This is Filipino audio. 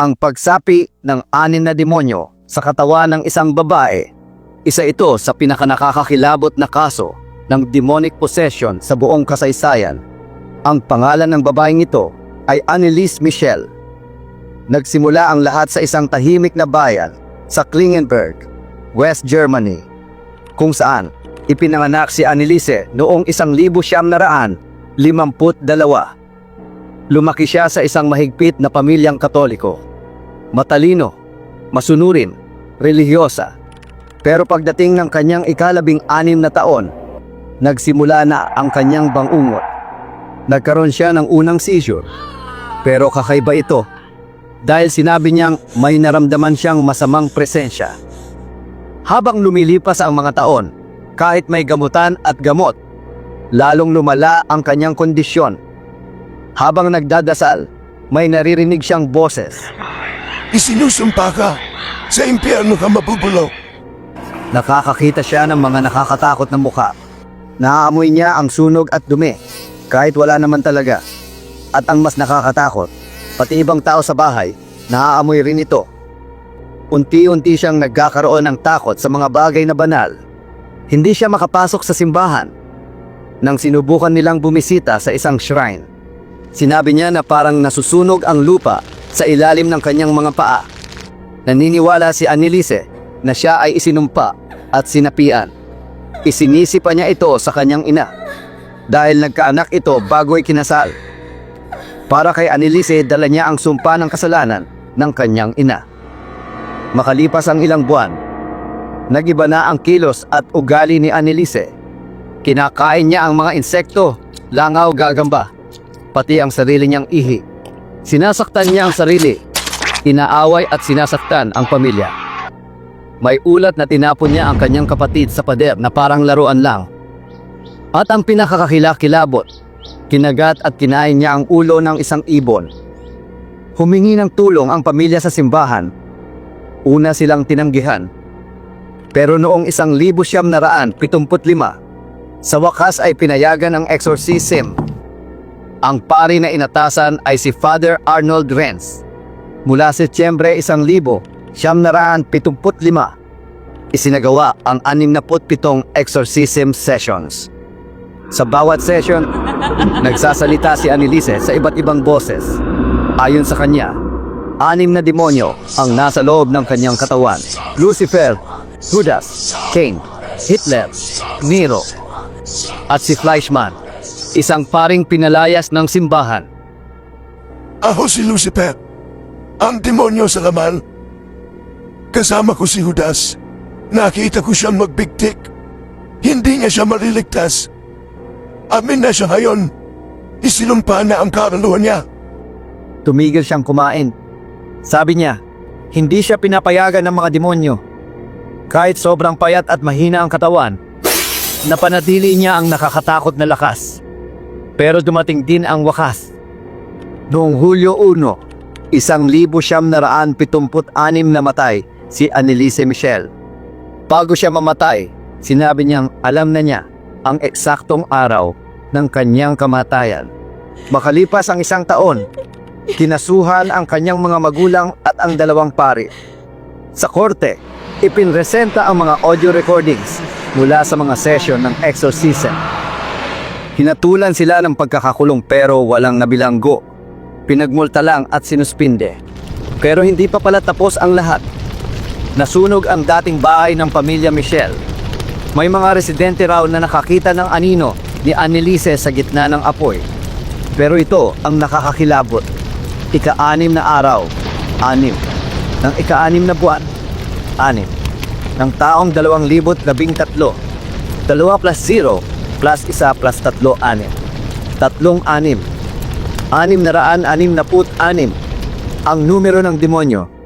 ang pagsapi ng anin na demonyo sa katawan ng isang babae. Isa ito sa pinakanakakakilabot na kaso ng demonic possession sa buong kasaysayan. Ang pangalan ng babaeng ito ay Annelies Michel. Nagsimula ang lahat sa isang tahimik na bayan sa Klingenberg, West Germany, kung saan ipinanganak si Anneliese noong isang libo siyam na raan, limamput dalawa. Lumaki siya sa isang mahigpit na pamilyang katoliko. Matalino, masunurin, relihiyosa. Pero pagdating ng kanyang ikalabing anim na taon, nagsimula na ang kanyang bangungot. Nagkaroon siya ng unang seizure. Pero kakaiba ito dahil sinabi niyang may naramdaman siyang masamang presensya. Habang lumilipas ang mga taon, kahit may gamutan at gamot, lalong lumala ang kanyang kondisyon. Habang nagdadasal, may naririnig siyang boses. Isinusumpa ka. Sa impyerno ka mabubulok. Nakakakita siya ng mga nakakatakot na mukha. Naaamoy niya ang sunog at dumi, kahit wala naman talaga. At ang mas nakakatakot, pati ibang tao sa bahay, naaamoy rin ito. Unti-unti siyang nagkakaroon ng takot sa mga bagay na banal. Hindi siya makapasok sa simbahan. Nang sinubukan nilang bumisita sa isang shrine, sinabi niya na parang nasusunog ang lupa sa ilalim ng kanyang mga paa. Naniniwala si Annelise na siya ay isinumpa at sinapian. Isinisi pa niya ito sa kanyang ina dahil nagkaanak ito bago ay kinasal. Para kay Annelise dala niya ang sumpa ng kasalanan ng kanyang ina. Makalipas ang ilang buwan, nagiba na ang kilos at ugali ni Annelise. Kinakain niya ang mga insekto, langaw, gagamba, pati ang sarili niyang ihi. Sinasaktan niya ang sarili, inaaway at sinasaktan ang pamilya. May ulat na tinapon niya ang kanyang kapatid sa pader na parang laruan lang. At ang pinakakakilakilabot, kinagat at kinain niya ang ulo ng isang ibon. Humingi ng tulong ang pamilya sa simbahan. Una silang tinanggihan. Pero noong isang libo siyam na raan, pitumput lima, sa wakas ay pinayagan ang exorcism. Ang pari na inatasan ay si Father Arnold Renz. Mula Setyembre isang libo, siyam na raan pitumput lima, isinagawa ang anim na pitong exorcism sessions. Sa bawat session, nagsasalita si Annelise sa iba't ibang boses. Ayon sa kanya, anim na demonyo ang nasa loob ng kanyang katawan. Lucifer, Judas, Cain, Hitler, Nero, at si Fleischmann, isang paring pinalayas ng simbahan. Ako si Lucifer. Ang demonyo sa laman. Kasama ko si Judas. Nakita ko siyang magbigtik. Hindi niya siya maliligtas. Amin na siya ngayon. Isinumpa na ang karaluhan niya. Tumigil siyang kumain. Sabi niya, hindi siya pinapayagan ng mga demonyo. Kahit sobrang payat at mahina ang katawan, napanatili niya ang nakakatakot na lakas. Pero dumating din ang wakas. Noong Hulyo 1, isang libo siyam na raan pitumput anim na matay si Annelise Michel. Bago siya mamatay, sinabi niyang alam na niya ang eksaktong araw ng kanyang kamatayan. Makalipas ang isang taon, kinasuhan ang kanyang mga magulang at ang dalawang pari. Sa korte, ipinresenta ang mga audio recordings mula sa mga session ng exorcism. Hinatulan sila ng pagkakakulong pero walang nabilanggo. Pinagmulta lang at sinuspinde. Pero hindi pa pala tapos ang lahat. Nasunog ang dating bahay ng pamilya Michelle. May mga residente raw na nakakita ng anino ni Annelise sa gitna ng apoy. Pero ito ang nakakakilabot. Ika-anim na araw, anim. Ng ika-anim na buwan, anim. Ng taong dalawang libot labing tatlo. Dalawa plus zero plus isa plus tatlo, anim. Tatlong anim. Anim na raan, anim na put, anim. Ang numero ng demonyo